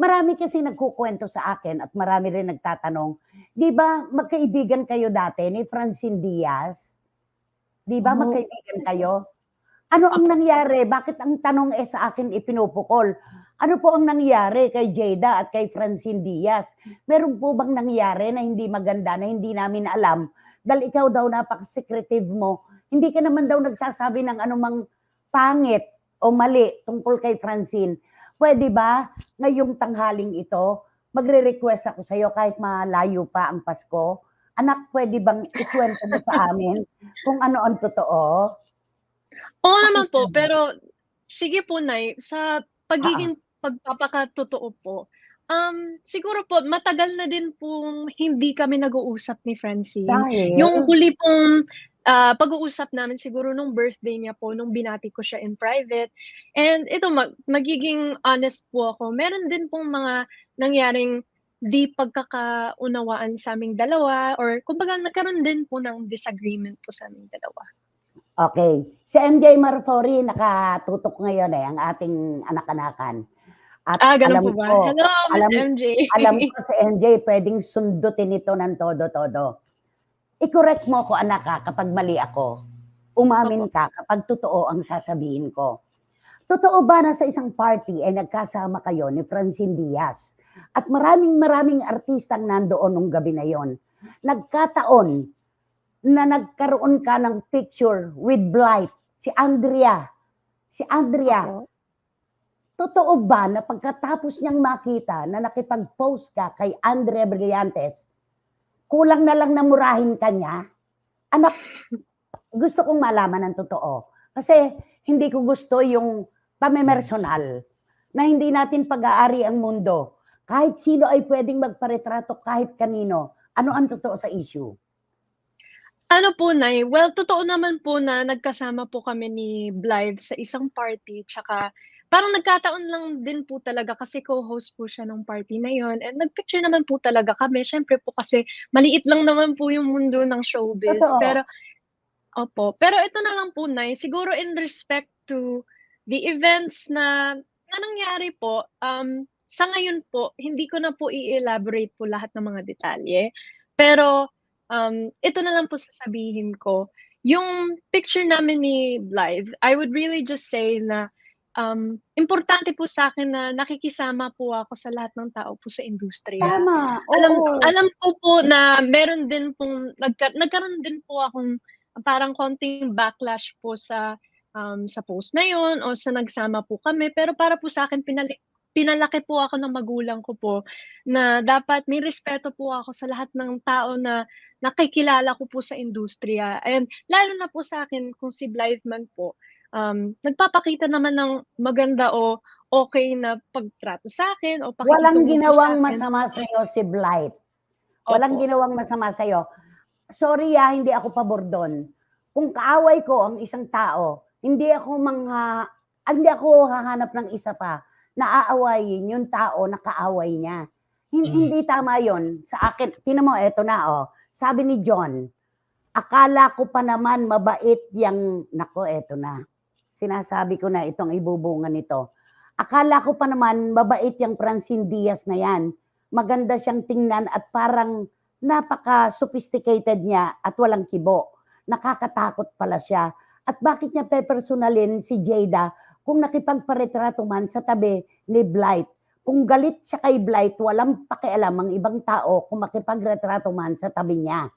marami kasi nagkukwento sa akin at marami rin nagtatanong, di ba magkaibigan kayo dati ni Francine Diaz? Di ba Oh. magkaibigan kayo? Ano ang nangyari? Bakit ang tanong eh sa akin ipinupukol? Ano po ang nangyari kay Jada at kay Francine Diaz? Meron po bang nangyari na hindi maganda, na hindi namin alam? Dahil ikaw daw napaka-secretive mo. Hindi ka naman daw nagsasabi ng anumang pangit o mali tungkol kay Francine. Pwede ba ngayong tanghaling ito, magre-request ako sa iyo kahit malayo pa ang Pasko? Anak, pwede bang ikwento mo sa amin kung ano ang totoo? Oo naman po, pero sige po Nay, sa pagiging pagpapakatotoo po, um, siguro po matagal na din pong hindi kami nag-uusap ni Francine. Dahil? Yung huli pong, ah, pag-uusap namin siguro nung birthday niya po, nung binati ko siya in private. And ito mag magiging honest po ako, meron din pong mga nangyaring di pagkakaunawaan sa'ming dalawa or kumbaga nagkaroon din po ng disagreement po sa'ming dalawa. Okay. Si MJ Marfori nakatutok ngayon eh, ang ating anak-anakan. At Ah, ganun alam po ba? ko, Hello, Miss alam, MJ. alam ko si MJ pwedeng sundutin ito ng todo-todo. I-correct mo ko anak ha, kapag mali ako. Umamin ka kapag totoo ang sasabihin ko. Totoo ba na sa isang party ay nagkasama kayo ni Francine Diaz? At maraming maraming artistang nandoon nung gabi na yon. Nagkataon na nagkaroon ka ng picture with Blight, si Andrea. Si Andrea, totoo ba na pagkatapos niyang makita na nakipag-post ka kay Andrea Brillantes, kulang na lang na murahin ka niya? Anak, gusto kong malaman ang totoo. Kasi hindi ko gusto yung pamemersonal na hindi natin pag-aari ang mundo. Kahit sino ay pwedeng magparetrato kahit kanino. Ano ang totoo sa issue? Ano po, Nay, well, totoo naman po na nagkasama po kami ni Blythe sa isang party tsaka parang nagkataon lang din po talaga kasi co-host po siya nung party na yon and nag-picture naman po talaga kami. Siyempre po kasi maliit lang naman po yung mundo ng showbiz. Totoo. Pero opo, pero ito na lang po, Nay, siguro in respect to the events na na nangyari po, um, sa ngayon po, hindi ko na po i-elaborate po lahat ng mga detalye. Pero um, ito na lang po sasabihin ko. Yung picture namin ni Blythe, I would really just say na um, importante po sa akin na nakikisama po ako sa lahat ng tao po sa industriya. Tama. Alam oo. alam ko po na meron din pong nagka, nagkaroon din po akong parang konting backlash po sa um, sa post na yon o sa nagsama po kami pero para po sa akin pinali, pinalaki po ako ng magulang ko po na dapat may respeto po ako sa lahat ng tao na nakikilala ko po sa industriya and lalo na po sa akin kung si Blythe man po um, nagpapakita naman ng maganda o okay na pagtrato sa akin o Walang ginawang sa akin. masama sa iyo si Blight. Walang Opo. ginawang masama sa iyo. Sorry ah, hindi ako pabor doon. Kung kaaway ko ang isang tao, hindi ako mga hindi ako hahanap ng isa pa na aawayin yung tao na kaaway niya. Hin- Mhm. Hindi tama yon sa akin. Tingnan mo, eto na oh. Sabi ni John, akala ko pa naman mabait yang, nako, eto na. Sinasabi ko na itong ibubungan nito. Akala ko pa naman mabait yung Francine Diaz na yan. Maganda siyang tingnan at parang napaka-sophisticated niya at walang kibo. Nakakatakot pala siya. At bakit niya pepersonalin si Jada kung nakipagparetrato man sa tabi ni Blight? Kung galit siya kay Blight, walang pakialam ang ibang tao kung makipagretrato man sa tabi niya.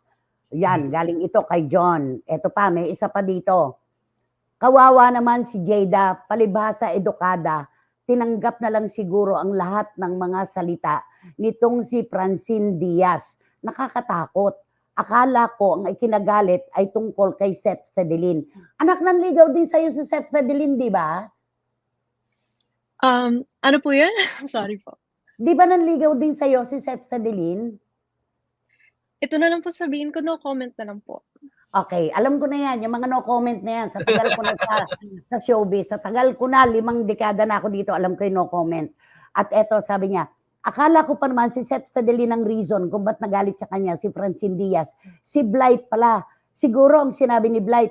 Yan, galing ito kay John. Ito pa, may isa pa dito. Kawawa naman si Jada, palibhasa edukada, tinanggap na lang siguro ang lahat ng mga salita nitong si Francine Diaz. Nakakatakot. Akala ko ang ikinagalit ay tungkol kay Seth Fedelin. Anak nanligaw din sa'yo si Seth Fedelin, di ba? Um, ano po yun? Sorry po. Di ba nanligaw din sa'yo si Seth Fedelin? Ito na lang po sabihin ko, no comment na lang po. Okay, alam ko na yan, yung mga no comment na yan, sa tagal ko na sa, sa showbiz, sa tagal ko na, limang dekada na ako dito, alam ko yung no comment. At eto, sabi niya, akala ko pa naman si Seth Fedelin ang reason kung ba't nagalit sa kanya si Francine Diaz. Si Blight pala. Siguro ang sinabi ni Blight,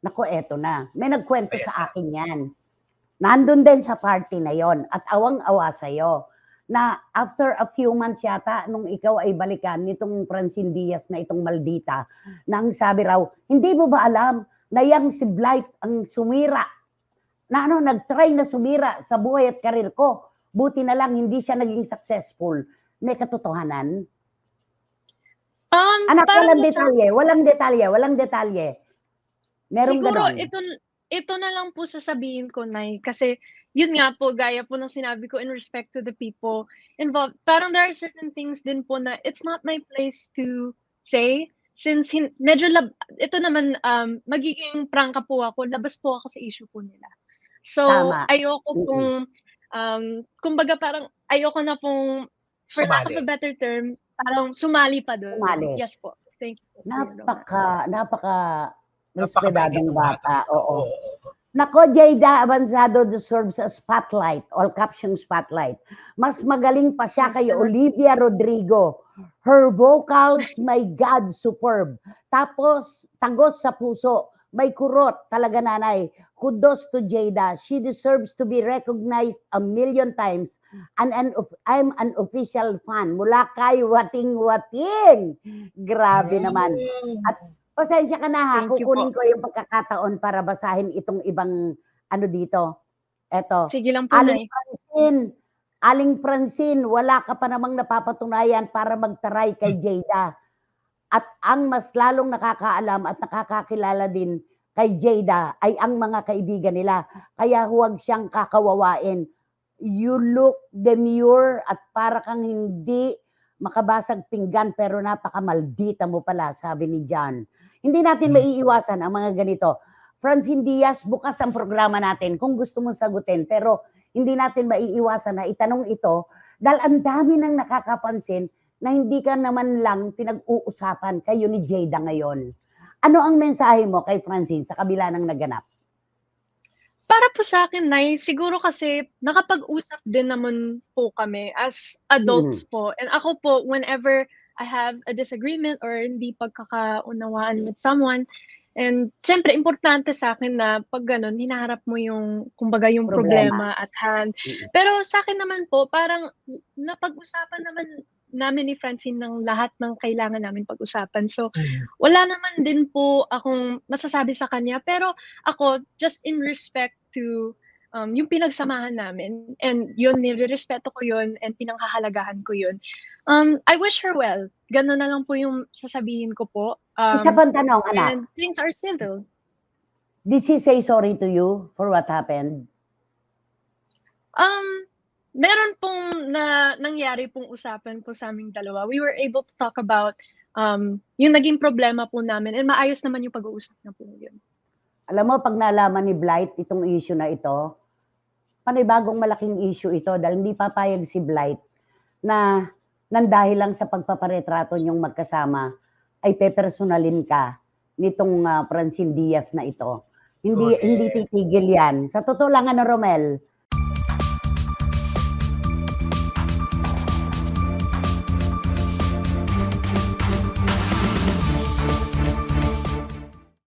nako eto na, may nagkwento sa akin yan. Nandun din sa party na yon at awang-awa sa'yo. Na after a few months yata, nung ikaw ay balikan nitong Francine Diaz na itong maldita, na ang sabi raw, hindi mo ba alam na yang si Blight ang sumira, na ano, nag-try na sumira sa buhay at karir ko. Buti na lang hindi siya naging successful. May katotohanan? Um, Anak, walang detalye, walang detalye, walang detalye. Meron Siguro ganon. ito ito na lang po sasabihin ko Nay kasi yun nga po gaya po ng sinabi ko in respect to the people involved. Parang there are certain things din po na it's not my place to say since hin- medyo lab, ito naman um magiging prangka po ako, labas po ako sa issue po nila. So Tama. ayoko pong um kumbaga parang ayoko na pong for lack of Sumali. a better term, parang sumali pa doon. Sumali. Yes po. Thank you. Napaka, napaka Napakabait respetadong ng bata. Oo. Oo. Nako, Jada Avanzado deserves a spotlight, all caption spotlight. Mas magaling pa siya kay Olivia Rodrigo. Her vocals, my God, superb. Tapos, tagos sa puso. May kurot, talaga nanay. Kudos to Jada. She deserves to be recognized a million times. And an, I'm an official fan. Mula kay Wating Wating. Grabe naman. At Pasensya ka na ha, Thank you kukunin po. ko yung pagkakataon para basahin itong ibang ano dito. Eto. Sige lang po, Aling Nay. Francine, Aling Francine, wala ka pa namang napapatunayan para magtaray kay Jada. At ang mas lalong nakakaalam at nakakakilala din kay Jada ay ang mga kaibigan nila. Kaya huwag siyang kakawawain. You look demure at para kang hindi makabasag pinggan pero napakamaldita mo pala, sabi ni John. Hindi natin Hmm. maiiwasan ang mga ganito. Francine Diaz, bukas ang programa natin kung gusto mong sagutin. Pero hindi natin maiiwasan na itanong ito dahil ang dami nang nakakapansin na hindi ka naman lang pinag-uusapan kayo ni Jada ngayon. Ano ang mensahe mo kay Francine sa kabila ng naganap? Para po sa akin, Nay, siguro kasi nakapag-usap din naman po kami as adults po. And ako po, whenever I have a disagreement or hindi pagkakaunawaan with someone, and siyempre, importante sa akin na pag ganun, hinaharap mo yung, kumbaga, yung Problema. problema, at hand. Mm. Pero sa akin naman po, parang napag-usapan naman namin ni Francine ng lahat ng kailangan namin pag-usapan. So, Mm. wala naman din po akong masasabi sa kanya. Pero ako, just in respect to um, yung pinagsamahan namin, and yun, nire-respeto ko yun, and pinanghahalagahan ko yun. Um, I wish her well. Ganun na lang po yung sasabihin ko po. Um, Isa pang tanong, anak. and things are civil. Did she say sorry to you for what happened? Um, meron pong na nangyari pong usapan po sa aming dalawa. We were able to talk about um, yung naging problema po namin, and maayos naman yung pag-uusap na po yun. Alam mo, pag nalaman ni Blight itong issue na ito, panibagong malaking issue ito dahil hindi papayag si Blight na nandahil lang sa pagpaparetrato niyong magkasama ay pepersonalin ka nitong ah, Francine Diaz na ito. Hindi Correct. hindi titigil yan. Sa totoo lang ano Romel,